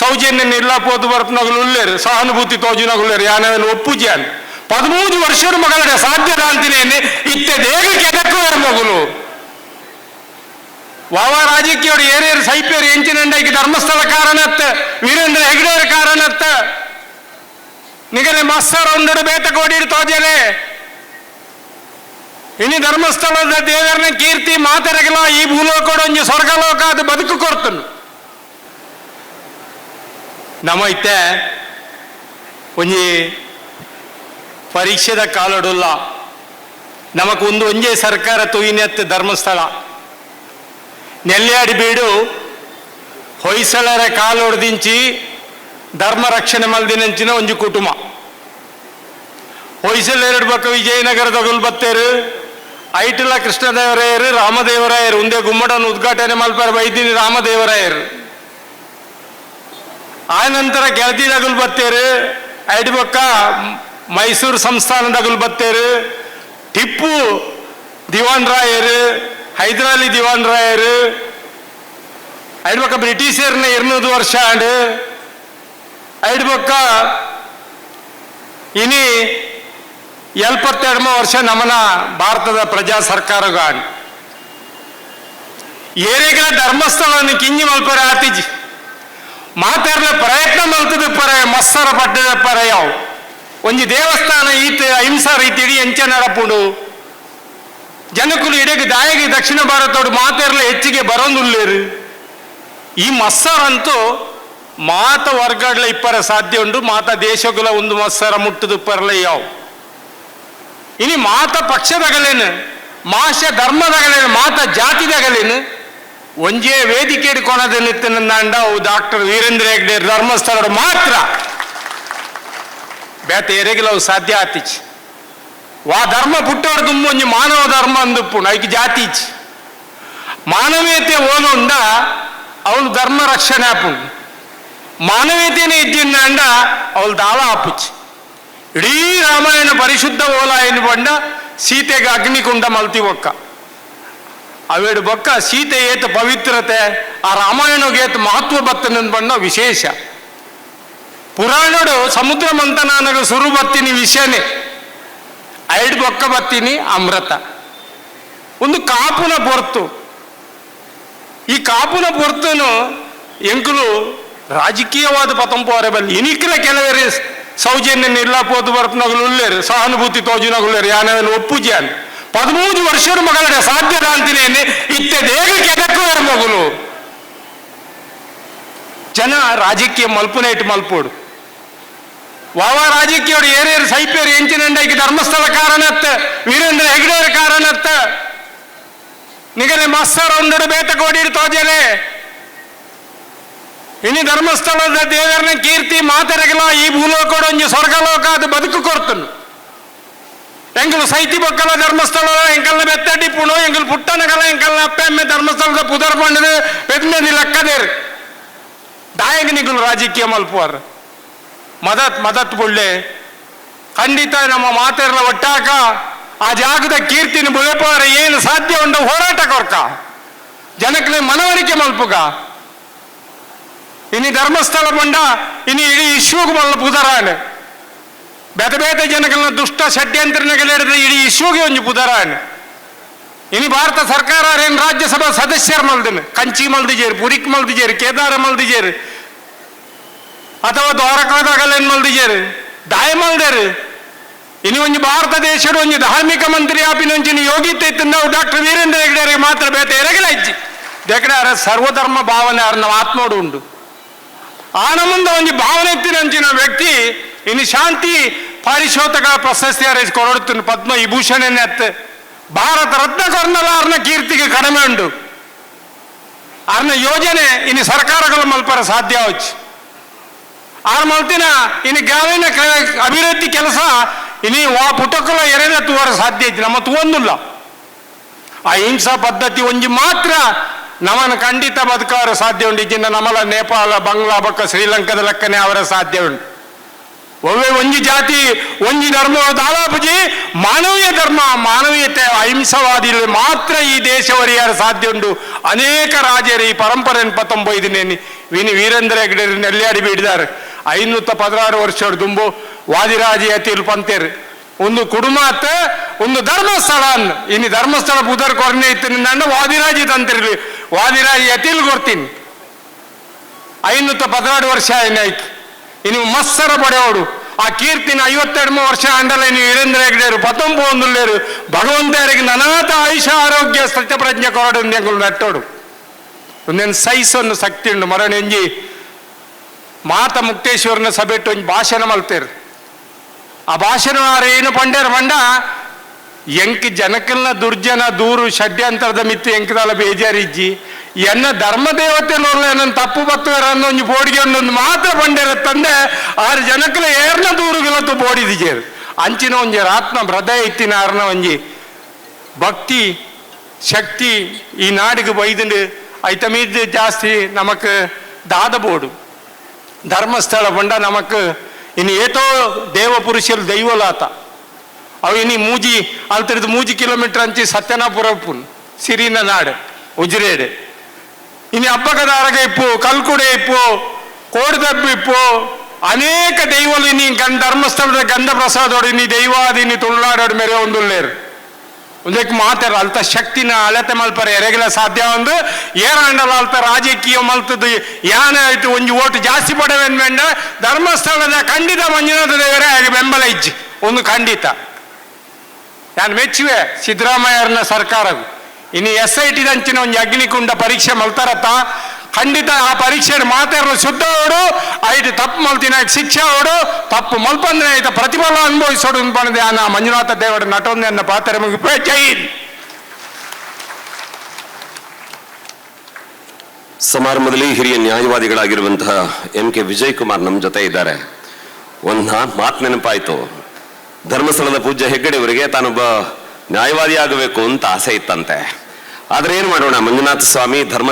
ಸೌಜನ್ಯ ನಿರ್ಲಾಪೋತ್ ಬರ್ಪನಗಳು സഹാനുഭൂതി ಸಹಾನುಭೂತಿ ತೋಜುನಗುಳ್ಳೇರು ಯಾನವನ್ನು ಒಪ್ಪುಜಿಯಾನ್ ಪದಿಮೂರು ವರ್ಷದ ಮಗಳ ಸಾಧ್ಯ ಅಂತಿನೇನೆ, ಇತ್ತೆ ದೇಗ ಕೆದಕ್ಕುವರು ಮಗಳು? ವಾವ ರಾಜಕೀಯವ್ರು ಏರೇರು ಸೈಪೇರು ಎಂಚಿನಂಡೈకి ಧರ್ಮಸ್ಥಳ ಕಾರಣತ್ತ, ವೀರೇಂದ್ರ ಹೆಗ್ಡೇರ್ ಕಾರಣತ್ತ. ನಿಗನೆ ಮಸ್ಸರ ಒಂದೆರಡು ಬೇತ ಕೋಡಿರು ತೋಜಲೆ. ಇನಿ ಧರ್ಮಸ್ಥಳದ ದೇವರನ ಕೀರ್ತಿ ಮಾತೆರಗಲ, ಈ ಭೂಲೋಕಡ ಒಂಜಿ ಸ್ವರ್ಗಲೋಕ ಅದು ಬದುಕು ಕೊರ್ತನು ನಮ್ಮ ಇತ್ತೆ ಒಂಜಿ ಪರೀಕ್ಷೆದ ಕಾಲಡುಲ್ಲ. ನಮಕ್ ಒಂದು ಒಂಜೆ ಸರ್ಕಾರ ತುಯಿನೆತ್ ಧರ್ಮಸ್ಥಳ. ನೆಲ್ಯಾಡಿ ಬೀಡು ಹೊಯ್ಸಳರ ಕಾಲೊಡ್ದಿಂಚಿ ಧರ್ಮ ರಕ್ಷಣೆ ಮಲ್ದಿನಂಚಿನ ಒಂಜಿ ಕುಟುಂಬ. ಹೊಯ್ಸಳ ಎರಡು ಪಕ್ಕ ವಿಜಯನಗರದ ಗುಲ್ಬತ್ತೇರು, ಐಟಿಲ ಕೃಷ್ಣದೇವರಾಯರು, ರಾಮದೇವರಾಯರು ಒಂದೇ ಗುಮ್ಮಡನ್ನು ಉದ್ಘಾಟನೆ ಮಲ್ಪಾರ ಬೈದಿನಿ ರಾಮದೇವರಾಯರು. ಆ ನಂತರ ಗೆಳತಿ ದಗುಲ್ ಬತ್ತೇರು ಐದು ಪಕ್ಕ ಮೈಸೂರು ಸಂಸ್ಥಾನ ದಗುಲ್ ಬತ್ತೇರು, ಟಿಪ್ಪು ದಿವಾನ್ ರಾಯರು ಹೈದರಾಲಿ ದಿವಾನ್ ರಾಯರು ಐದು ಪಕ್ಕ ಬ್ರಿಟಿಷರ್ನ ಇರ್ನೂರು ವರ್ಷ ಆಂಡ್ ಐದು ಪಕ್ಕ ಇನಿ ಎಲ್ಪತ್ತೆರಡಮ ವರ್ಷ ನಮನ ಭಾರತದ ಪ್ರಜಾ ಸರ್ಕಾರಗಾನ್. ಏರಿಗಳ ಧರ್ಮಸ್ಥಳವನ್ನು ಕಿಂಜಿ ಮಲ್ಪರ ಆತಿಜಿ ಮಾತಾಡ್ಲ ಪ್ರಯತ್ನ ಮಲ್ತದ ಪರ, ಮಸ್ಸರ ಪಟ್ಟದ ಪರ ಯಾವ ಒಂಜಿ ದೇವಸ್ಥಾನ ಈತ ಅಹಿಂಸಾ ರೀತಿ ಇಡೀ ಎಂಚ ನಡಪುಂಡು. ಜನಕುಲು ಇಡಗ ದಾಯಿಗೆ ದಕ್ಷಿಣ ಭಾರತೋಡು ಮಾತಾಡ್ಲ ಹೆಚ್ಚಿಗೆ ಬರೋಂದುಲ್ಲೇರು. ಈ ಮಸ್ಸರಂತೂ ಮಾತ ವರ್ಗಗಳ ಇಪ್ಪರ ಸಾಧ್ಯ ಉಂಡು, ಮಾತ ದೇಶಗಳ ಒಂದು ಮಸ್ಸರ ಮುಟ್ಟದ ಪರಲ ಯಾವ ಇನಿ ಮಾತ ಪಕ್ಷದಗಲೇನು ಮಾಷ ಧರ್ಮದಗಲೇನು, ಮಾತ ಜಾತಿದಗಲೇನು ಒಂಜೇ ವೇದಿಕೆ ಕೋಣದಲ್ಲಿ ತಿನ್ನಂಡ ಅವು ಡಾಕ್ಟರ್ ವೀರೇಂದ್ರ ಹೆಗ್ಡೆ ಧರ್ಮಸ್ಥಳರು ಮಾತ್ರ. ಬೇತ ಎರಗಿಲ್ಲ ಅವು ಸಾಧ್ಯ ಆತಿಚ್. ವಾ ಧರ್ಮ ಪುಟ್ಟವರು ತುಂಬ ಒಂಜಿ ಮಾನವ ಧರ್ಮ ಅಂದುಪ್ಪುಂಡು ಐಕ್ ಜಾತಿಚ್ ಮಾನವೀಯತೆ ಓನುಂಡ ಅವನು ಧರ್ಮ ರಕ್ಷಣೆ ಆಪುಂಡು. ಮಾನವೀಯತೆನೇ ಇದ್ದಿಂಡ ಅವಳು ದಾಳ ಆಪುಚ್. ಇಡೀ ರಾಮಾಯಣ ಪರಿಶುದ್ಧ ಓಲ ಏನು ಬಂಡ ಸೀತೆಗೆ ಅಗ್ನಿಕುಂಡ ಮಲ್ತಿ ಒಕ್ಕ ಅವೇಡು ಬೊಕ್ಕ ಸೀತೆ ಏತ ಪವಿತ್ರತೆ, ಆ ರಾಮಾಯಣಗೇತ ಮಹತ್ವ ಬತ್ತನ ಬಣ್ಣ ವಿಶೇಷ. ಪುರಾಣಡು ಸಮುದ್ರ ಮಂಥನಾನಗ ಸುರು ಬತ್ತಿನಿ ವಿಷಯನೇ. ಐಡ್ ಬೊಕ್ಕ ಬತ್ತಿನಿ ಅಮೃತ. ಒಂದು ಕಾಪುನ ಪೊರ್ತು. ಈ ಕಾಪುನ ಪೊರ್ತನು ಎಂಕುಲು ರಾಜಕೀಯವಾದ ಪತಂಪೋರೆ ಬಲ್ಲಿ. ಇನಿಕ್ಕಿನ ಕೆಲವರೇ ಸೌಜನ್ಯ ನಿರ್ಲಾಪೋದು ಬರ್ಪನಗಳು ಉಳ್ಳೇರು ಸಹಾನುಭೂತಿ ತೋಜಿನಗಳು ಯಾನವನ್ನು ಒಪ್ಪುಜಾನೆ ವರ್ಷದ വർഷം മകളുടെ ಇತ್ತೆ ದೇಗ ಕೆದಕ್ಕುವರು ಮಗಳು ಜನ ರಾಜಕೀಯ ಮಲ್ಪುನ ಇಟ್ಟು ಮಲ್ಪೋಡು. ವಾವ ರಾಜಕೀಯವ್ರು ಏರೇರು ಸೈಪೇರು ಎಂಚಿನಂಡೈకి ಧರ್ಮಸ್ಥಳ ಕಾರಣತ್ತ, ವೀರೇಂದ್ರ ಹೆಗ್ಡೇರ್ ಕಾರಣತ್ತ. ನಿಗನೆ ಮಸ್ಸರ ಒಂದೆರಡು ಬೇತ ಕೋಡಿರು ತೋಜಲೆ. ಇನಿ ಧರ್ಮಸ್ಥಳದ ದೇವರನ ಕೀರ್ತಿ ಮಾತೆರಗಲ, ಈ ಭೂಲೋಕಡ ಒಂಜಿ ಸ್ವರ್ಗಲೋಕ ಅದು ಬದುಕು ಕೊರ್ತನು ಸೈತಿ ಬೊಕ್ಕಲ ಧರ್ಮಸ್ಥಳ ಎಂಕಲ್ನ ಬೆತ್ತಡ್ಡಿ ಪುಣು ಎಂಕಲ್ ಪುಟ್ಟನಗಲ ಎಂಕಲ್ನ ಅಪ್ಪೆಮ್ಮೆ ಧರ್ಮಸ್ಥಳದ ಪುದರ್ ಪಂಡದು ಬೆದ್ಮೆದಿ ಲೆಕ್ಕದೇರು ದಾಯಗನಿಗಳು ರಾಜಕೀಯ ಮಲ್ಪುವಾರ. ಮದತ್ ಮದತ್ ಬುಳ್ಳೆ. ಖಂಡಿತ ನಮ್ಮ ಮಾತೆರ್ಲ ಒಟ್ಟಾಕ ಆ ಜಾಗದ ಕೀರ್ತಿನ ಬುಳೆಪಾರ ಏನು ಸಾಧ್ಯ ಉಂಡ ಹೋರಾಟ ಕೊರ್ಕ. ಜನಕ್ಕೆ ಮನವರಿಕೆ ಮಲ್ಪುಗ. ಇನಿ ಧರ್ಮಸ್ಥಳ ಬಂಡ, ಇನಿ ಇಡೀ ಇಶ್ವಗ್ ಮಲ್ಲ ಪುದರಾಣೆ ಬೇತ ಬೇತ ಜನಗಳನ್ನ ದುಷ್ಟ ಷಡ್ಯಂತ್ರಗಳಿಡಿದ ಇಡೀ ಇಶ್ವಗೆ ಒಂದು ಪುದರಾಣೆ ಇನಿ ಭಾರತ ಸರ್ಕಾರ ಏನು ರಾಜ್ಯಸಭಾ ಸದಸ್ಯರು ಮಲ್ದಿನ? ಕಂಚಿ ಮಲ್ದಿಜೇರು ಪುರಿಕ್ ಮಲ್ದಿಜೇರು, ಕೇದಾರ ಮಲ್ದಿಜೇರು, ಅಥವಾ ದ್ವಾರಕಾದಾಗಲೇನ್ ಮಲ್ದಿಜೇರು? ದಾಯ ಮಲ್ದೇರು. ಇನಿ ಒಂದು ಭಾರತ ದೇಶದ ಒಂದು ಧಾರ್ಮಿಕ ಮಂತ್ರಿ ಯೋಗಿತೆ ಇತ್ತು ನಾವು ಡಾಕ್ಟರ್ ವೀರೇಂದ್ರ ಹೆಗ್ಡೆಯವರಿಗೆ ಮಾತ್ರ ಬೇತ ಎರಗಲ ಇಜ್ಜಿ. ದೇಕಡೆ ಸರ್ವಧರ್ಮ ಭಾವನೆ ಅರ್ನ ಆತ್ಮೋಡು ಉಂಡು. ಆನ ಮುಂದೆ ಒಂದು ಭಾವನೆ ಎತ್ತಿನಂಚಿನ ವ್ಯಕ್ತಿ ಇನ್ನು ಶಾಂತಿ ಪಾರಿಶೋತಕ ಪ್ರಶಸ್ತಿ ಕೊರಡುತ್ತನು ಪದ್ಮ ವಿಭೂಷಣ ಅತ್ತ ಭಾರತ ರತ್ನ ಕರ್ನಲಾರ್ನ ಕೀರ್ತಿಗೆ ಕಡಿಮೆ ಉಂಡು ಅರ್ನ ಯೋಜನೆ ಇನ್ನು ಸರ್ಕಾರಗಳು ಮಲ್ಪರ ಸಾಧ್ಯ ಆಯ್ತು. ಆರ್ ಮಲ್ತಿನ ಇನ್ನು ಗ್ರಾಮೀಣ ಅಭಿವೃದ್ಧಿ ಕೆಲಸ ಇನಿ ವಾ ಪುಟಕಲ ಎರೆದ ತೂವರ ಸಾಧ್ಯ ಐತಿ ನಮ್ಮ ಆ ಹಿಂಸಾ ಪದ್ಧತಿ ಒಂಜಿ ಮಾತ್ರ ನಮನ ಖಂಡಿತ ಬದುಕವರ ಸಾಧ್ಯ ಉಂಟು. ಇಜ್ಜಿನ ನಮಲ ನೇಪಾಳ, ಬಂಗ್ಲಾ, ಬಕ್ಕ, ಶ್ರೀಲಂಕಾದ ಲೆಕ್ಕನೆ ಅವರ ಸಾಧ್ಯ ಉಂಟು. ಒವ್ವೆ ಒಂಜಿ ಜಾತಿ ಒಂಜಿ ಧರ್ಮ ದಾದಾಪುಜಿ ಮಾನವೀಯ ಧರ್ಮ, ಮಾನವೀಯತೆ ಅಹಿಂಸವಾದಿ ಮಾತ್ರ ಈ ದೇಶ ಒರಿಯಾರ ಸಾಧ್ಯ ಉಂಡು ಅನೇಕ ರಾಜರು ಈ ಪರಂಪರೆಯನ್ನು ಪತ್ತೊಂಬೈದಿನೇನಿ ವಿನಿ ವೀರೇಂದ್ರ ಹೆಗ್ಡೆ ನೆಲ್ಲಾಡಿ ಬಿಡಿದಾರೆ. ಐನೂತ್ತ ಪದಿನಾರು ವರ್ಷ ದುಂಬು ವಾದಿರಾಜ ಯತಿಲ್ ಪಂತೇರು. ಒಂದು ಕುಡುಮಾತ, ಒಂದು ಧರ್ಮಸ್ಥಳ ಅನ್ನು. ಇನ್ನು ಧರ್ಮಸ್ಥಳ ಬುಧರ್ ಕೊರನೆ ಇತ್ತು ನನ್ನ ವಾದಿರಾಜಿ ತಂತಿರ್ಲಿ. ವಾದಿರಾಜಿ ಯತಿಲ್ ಕೊಡ್ತೀನಿ ಐನೂತ್ತ ಪದಿನಾರು ವರ್ಷ ಆಯ್ತು ಇನ್ನು ಮತ್ಸರ ಪಡೆಯೋಡು ಆ ಕೀರ್ತಿನ ಐವತ್ತೆರಡು ವರ್ಷ ಅಂಡಲ ಇನ್ನು ವೀರೇಂದ್ರ ಹೆಗ್ಡೆರು ಪತ್ತೊಂಬ ಒಂದುಲ್ಲೇರು ಭಗವಂತರಿಗೆ ನನಾಥ ಆಯುಷ ಆರೋಗ್ಯ ಸತ್ಯಪ್ರಜ್ಞೆ ಕೊರಡು ಎಂಗಳು ನಟ್ಟೋಡು ಒಂದೇನು ಸೈಸೊಂದು ಶಕ್ತಿ ಉಂಡು ಮರಣ ಎಂಜಿ ಮಾತ ಮುಕ್ತೇಶ್ವರನ ಸಭೆಟ್ಟು ಒಂಜಿ ಭಾಷಣ ಮಲ್ತೇರು ಆ ಭಾಷಣ ಏನು ಪಂಡೇರು ಮಂಡ ಎಂಕ್ ಜನಕಲ್ನ ದುರ್ಜನ, ದೂರು ಷಡ್ಯಂತರದ ಮಿತ್ತು ಎಂಕದಾಲ ಬೇಜಾರಿಜ್ಜಿ ಎನ್ನ ಧರ್ಮ ದೇವತೆ ನನ್ನ ತಪ್ಪು ಬತ್ತುವರ ಅನ್ನೋ ಒಂಜಿ ಬೋಡಿಗೆ ಒಂದೊಂದು ಮಾತ್ರ ತಂದೆ ಆರು ಜನಕಲ ಏರ್ನ ದೂರುಗಳತ್ತು ಬೋಡಿದಿಜೇರು ಅಂಚಿನ ಒಂಜಿ ಆತ್ಮ ಹೃದಯ ಇತ್ತಿನ ಆರ್ನ ಒಂಜಿ ಭಕ್ತಿ, ಶಕ್ತಿ ಈ ನಾಡಿಗೆ ಬೈದಂಡು ಐತ ಜಾಸ್ತಿ ನಮಕ್ ದಾದ ಬೋಡು ಧರ್ಮಸ್ಥಳ ಬಂಡ ನಮಕ್ ಇನ್ನು ಏತೋ ದೇವ ಪುರುಷರು ದೈವಲಾತ. ಅವು ಇನ್ನು ಮೂಜಿ ಕಿಲೋಮೀಟರ್ ಅಂಚಿ ಸತ್ಯನಾಪುರ ಉಪ್ಪುನ್ ಸಿರಿನ ನಾಡು, ಉಜ್ರೇಡೆ. ಇನ್ನು ಹಬ್ಬಕದಾರಗ ಇಪ್ಪು, ಕಲ್ಕುಡೆ ಇಪ್ಪು, ಕೋಡಿದಬ್ಬು ಇಪ್ಪು, ಅನೇಕ ದೈವಲು ಇನ್ನು ಗನ್ ಧರ್ಮಸ್ಥಳದ ಗಂಧ ಪ್ರಸಾದೋಡು ಇನ್ನು ದೈವಾದಿನಿ ತುಳುನಾಡೋಡು ಮೇರೆ ಒಂದುಳ್ಳೇರು. ಒಂದಕ್ಕೆ ಮಾತಾರ, ಅಲ್ತ ಶಕ್ತಿನ ಅಳತೆ ಮಲ್ಪರೆ ಎರಗಿಲ ಸಾಧ್ಯ ಒಂದು ಏರಾಂಡಲ ಅಲ್ತ ರಾಜಕೀಯ ಮಲ್ತದ್ದು, ಯಾನ ಆಯ್ತು, ಒಂಜಿ ಓಟು ಜಾಸ್ತಿ ಪಡವೆನ್ ಬೇಡ ಧರ್ಮಸ್ಥಳದ ಖಂಡಿತ ಮಂಜುನಾಥ ದೇವರೇ ಬೆಂಬಲ ಇಜ್ಜಿ, ಒಂದು ಖಂಡಿತ. ನಾನು ಮೆಚ್ಚುವೆ ಸಿದ್ದರಾಮಯ್ಯರನ್ನ ಸರ್ಕಾರವು. ಇನ್ನು ಎಸ್ ಐ ಟಿ ದಂಚಿನ ಒಂದು ಅಗ್ನಿಕುಂಡ ಪರೀಕ್ಷೆ ಮಲ್ತಾರತ್ತ ಖಂಡಿತ ಆ ಪರೀಕ್ಷೆ ಮಾತಾಡಲು ಶುದ್ಧ ಅವಡು ಐದು ತಪ್ಪು ಮಲ್ತಿನ ಶಿಕ್ಷೆ ಅವಡು ತಪ್ಪು ಮಲ್ಪಂದ್ರೆ ಆಯ್ತು, ಪ್ರತಿಫಲ ಅನುಭವಿಸೋಡು ಅನ್ಕೊಂಡಿದೆ ಆ ಮಂಜುನಾಥ ದೇವರ ನಟೊಂದೆ ಅನ್ನ ಪಾತ್ರ. ಸಮಾರಂಭದಲ್ಲಿ ಹಿರಿಯ ನ್ಯಾಯವಾದಿಗಳಾಗಿರುವಂತಹ ಎಂ ಕೆ ವಿಜಯ್ ಕುಮಾರ್ ನಮ್ಮ ಜೊತೆ ಇದ್ದಾರೆ. ಒಂದು ಮಾತು ನೆನಪಾಯ್ತು. ಧರ್ಮಸ್ಥಳದ ಪೂಜ್ಯ ಹೆಗ್ಗಡೆಯವರಿಗೆ ತಾನೊಬ್ಬ ನ್ಯಾಯವಾದಿ ಆಗಬೇಕು ಅಂತ ಆಸೆ ಇತ್ತಂತೆ. ಆದ್ರೆ ಏನ್ ಮಾಡೋಣ? ಮಂಜುನಾಥ ಸ್ವಾಮಿ ಧರ್ಮ